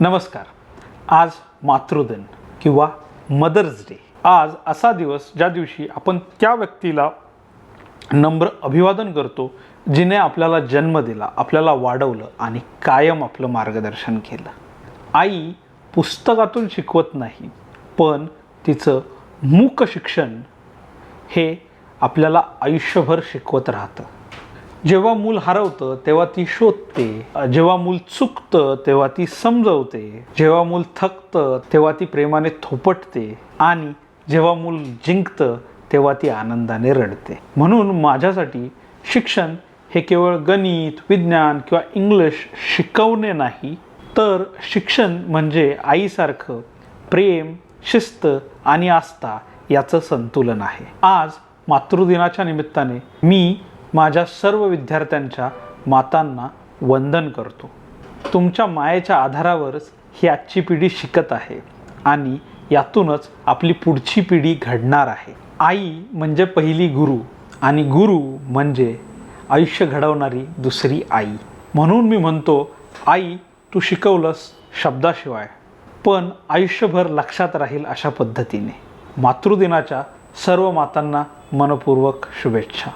नमस्कार. आज मातृदिन किंवा मदर्स डे. आज असा दिवस ज्या दिवशी आपण त्या व्यक्तीला नम्र अभिवादन करतो जिने आपल्याला जन्म दिला आपल्याला वाढवलं आणि कायम आपलं मार्गदर्शन केलं. आई पुस्तकातून शिकवत नाही पण तिचं मूक शिक्षण हे आपल्याला आयुष्यभर शिकवत राहतं. जेव्हा मूल हरवतं तेव्हा ती शोधते. जेव्हा मूल चुकतं तेव्हा ती समजवते. जेव्हा मूल थकतं तेव्हा ती प्रेमाने थोपटते. आणि जेव्हा मूल जिंकतं तेव्हा ती आनंदाने रडते. म्हणून माझ्यासाठी शिक्षण हे केवळ गणित विज्ञान किंवा इंग्लिश शिकवणे नाही तर शिक्षण म्हणजे आईसारखं प्रेम शिस्त आणि आस्था याचं संतुलन आहे. आज मातृदिनाच्या निमित्ताने मी माझ्या सर्व विद्यार्थ्यांच्या मातांना वंदन करतो. तुमच्या मायेच्या आधारावरच ही आजची पिढी शिकत आहे आणि यातूनच आपली पुढची पिढी घडणार आहे. आई म्हणजे पहिली गुरु आणि गुरु म्हणजे आयुष्य घडवणारी दुसरी आई. म्हणून मी म्हणतो आई तू शिकवलंस शब्दाशिवाय पण आयुष्यभर लक्षात राहील अशा पद्धतीने. मातृदिनाच्या सर्व मातांना मनपूर्वक शुभेच्छा.